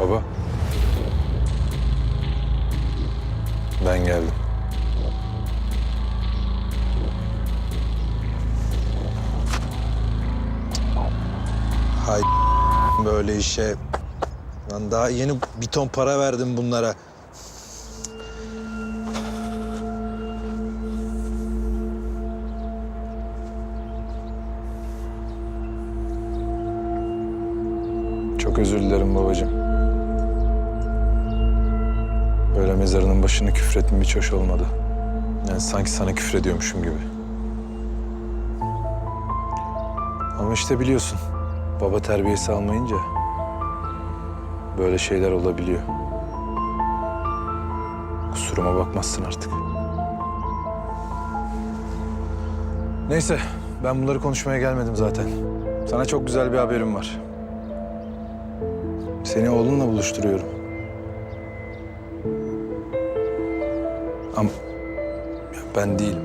Baba. Ben geldim. Hay böyle işe. Lan daha yeni bir ton para verdim bunlara. Çok özür dilerim babacığım. Böyle mezarının başını küfretmem hiç hoş olmadı. Yani sanki sana küfrediyormuşum gibi. Ama işte biliyorsun, baba terbiyesi almayınca böyle şeyler olabiliyor. Kusuruma bakmazsın artık. Neyse, ben bunları konuşmaya gelmedim zaten. Sana çok güzel bir haberim var. Seni oğlunla buluşturuyorum. Ama ben değilim.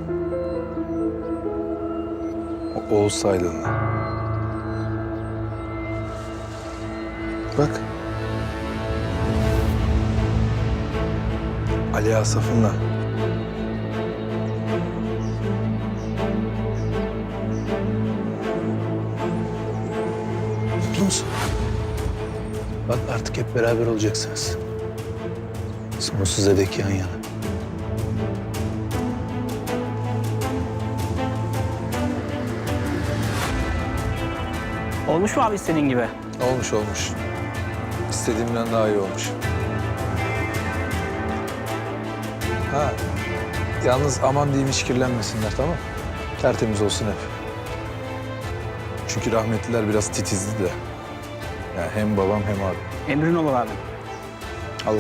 O Oğuz Saylan'la. Bak. Ali Asaf'ınla. Mutlu musun? Bak artık hep beraber olacaksınız. Sonsuza dek yan yana. Olmuş mu abi istediğin gibi? Olmuş olmuş. İstediğimden daha iyi olmuş. Ha, yalnız aman diyeyim hiç kirlenmesinler tamam? Tertemiz olsun hep. Çünkü rahmetliler biraz titizdi de. Yani hem babam hem abi. Emrin olur abi. Al.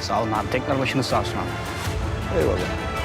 Sağ olun abi. Tekrar başınız sağ olsun abi. Eyvallah.